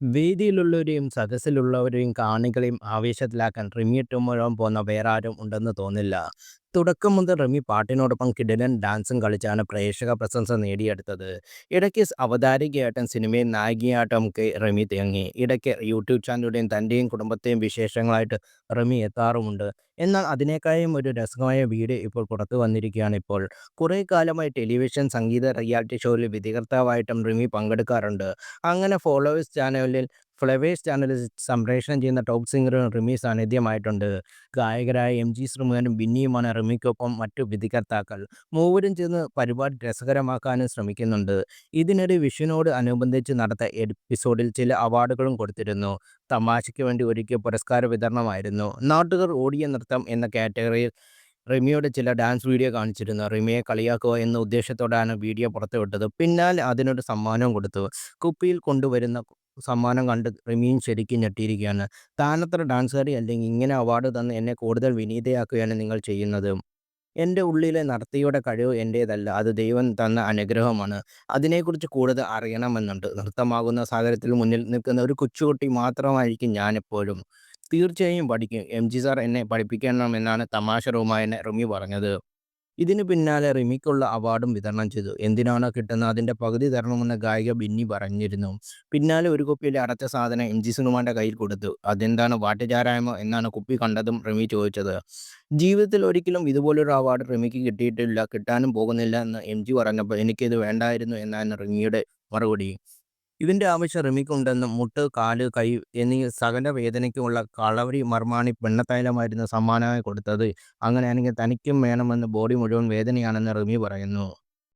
വേദിയിലുള്ളവരെയും സദസ്സിലുള്ളവരെയും കാണികളെയും ആവേശത്തിലാക്കാൻ റിമി ടുമ്മഴാൻ പോന്ന വേറാരും ഉണ്ടെന്ന് തോന്നില്ല. തുടക്കം മുതൽ റമി പാട്ടിനോടൊപ്പം കിടിലൻ ഡാൻസും കളിച്ചാണ് പ്രേക്ഷക പ്രശംസ നേടിയെടുത്തത്. ഇടയ്ക്ക് അവതാരികയായിട്ടും സിനിമയിൽ നായികയായിട്ടുമൊക്കെ റമി തിങ്ങി ഇടയ്ക്ക് യൂട്യൂബ് ചാനലിലൂടെയും തന്റെയും കുടുംബത്തെയും വിശേഷങ്ങളായിട്ട് റമി എത്താറുമുണ്ട്. എന്നാൽ അതിനേക്കാളും ഒരു രസകരമായ വീഡിയോ ഇപ്പോൾ പുറത്തു വന്നിരിക്കുകയാണ് ഇപ്പോൾ കുറേ കാലമായി ടെലിവിഷൻ, സംഗീത റിയാലിറ്റി ഷോയിൽ വിധികർത്താവായിട്ടും റിമി പങ്കെടുക്കാറുണ്ട്. അങ്ങനെ ഫോളോവേഴ്സ് ചാനലിൽ ഫ്ലവേഴ്സ് ചാനലിൽ സംപ്രേഷണം ചെയ്യുന്ന ടോപ്പ് സിംഗറും റിമി സാന്നിധ്യമായിട്ടുണ്ട്. ഗായകരായ എം. ജി. ശ്രീമുഖനും ബിന്നിയുമാണ് റിമിക്കൊപ്പം മറ്റു വിധികർത്താക്കൾ. മൂവരും ചേർന്ന് പരിപാടി രസകരമാക്കാനും ശ്രമിക്കുന്നുണ്ട്. ഇതിനിടെ വിഷുവിനോട് അനുബന്ധിച്ച് നടത്ത എപ്പിസോഡിൽ ചില അവാർഡുകളും കൊടുത്തിരുന്നു. തമാശയ്ക്ക് വേണ്ടി ഒരുക്കിയ പുരസ്കാര വിതരണമായിരുന്നു. നാട്ടുകാർ ഓടിയ നൃത്തം എന്ന കാറ്റഗറിയിൽ റിമിയുടെ ചില ഡാൻസ് വീഡിയോ കാണിച്ചിരുന്നു. റിമിയെ കളിയാക്കുക എന്ന ഉദ്ദേശത്തോടെയാണ് വീഡിയോ പുറത്തുവിട്ടത്. പിന്നാലെ അതിനൊരു സമ്മാനവും കൊടുത്തു. കുപ്പിയിൽ കൊണ്ടുവരുന്ന സമ്മാനം കണ്ട് റിമിയും ശരിക്കും ഞെട്ടിയിരിക്കുകയാണ്. താനത്ര ഡാൻസുകാരിയല്ലെങ്കിൽ ഇങ്ങനെ അവാർഡ് തന്ന് എന്നെ കൂടുതൽ വിനീതയാക്കുകയാണ് നിങ്ങൾ ചെയ്യുന്നത്. എന്റെ ഉള്ളിലെ നർത്തിയുടെ കഴിവ് എന്റേതല്ല അത് ദൈവം തന്ന അനുഗ്രഹമാണ്. അതിനെക്കുറിച്ച് കൂടുതൽ അറിയണമെന്നുണ്ട്. നൃത്തമാകുന്ന സാഗരത്തിൽ മുന്നിൽ നിൽക്കുന്ന ഒരു കൊച്ചുകുട്ടി മാത്രമായിരിക്കും ഞാനെപ്പോഴും. തീർച്ചയായും പഠിക്കും. എം. ജി സാർ എന്നെ പഠിപ്പിക്കണമെന്നാണ് തമാശ രൂപേണ റിമി പറഞ്ഞത്. ഇതിനു പിന്നാലെ റിമിക്കുള്ള അവാർഡും വിതരണം ചെയ്തു. എന്തിനാണോ കിട്ടുന്നത് അതിന്റെ പകുതി തരണമെന്ന് ഗായിക ബിന്നി പറഞ്ഞിരുന്നു. പിന്നാലെ ഒരു കുപ്പിയിലെ അടച്ച സാധനം എം. ജി. സിനിമാന്റെ കയ്യിൽ കൊടുത്തു. അതെന്താണ് വാറ്റുചാരായമോ എന്നാണ് കുപ്പി കണ്ടതും റിമി ചോദിച്ചത്. ജീവിതത്തിൽ ഒരിക്കലും ഇതുപോലൊരു അവാർഡ് റിമിക്ക് കിട്ടിയിട്ടില്ല, കിട്ടാനും പോകുന്നില്ല എന്ന് എം. ജി പറഞ്ഞപ്പോൾ എനിക്കിത് വേണ്ടായിരുന്നു എന്നാണ് റിമിയുടെ മറുപടി. ഇതിന്റെ ആവശ്യം റിമിക്കുണ്ടെന്നും മുട്ട്, കാൽ, കൈ എന്നീ സകല വേദനയ്ക്കുമുള്ള കളവരി മർമാണി പെണ്ണത്തൈലമായിരുന്നു സമ്മാനമായി കൊടുത്തത്. അങ്ങനെയാണെങ്കിൽ തനിക്കും വേണമെന്ന് ബോഡി മുഴുവൻ വേദനയാണെന്ന് റിമി പറയുന്നു.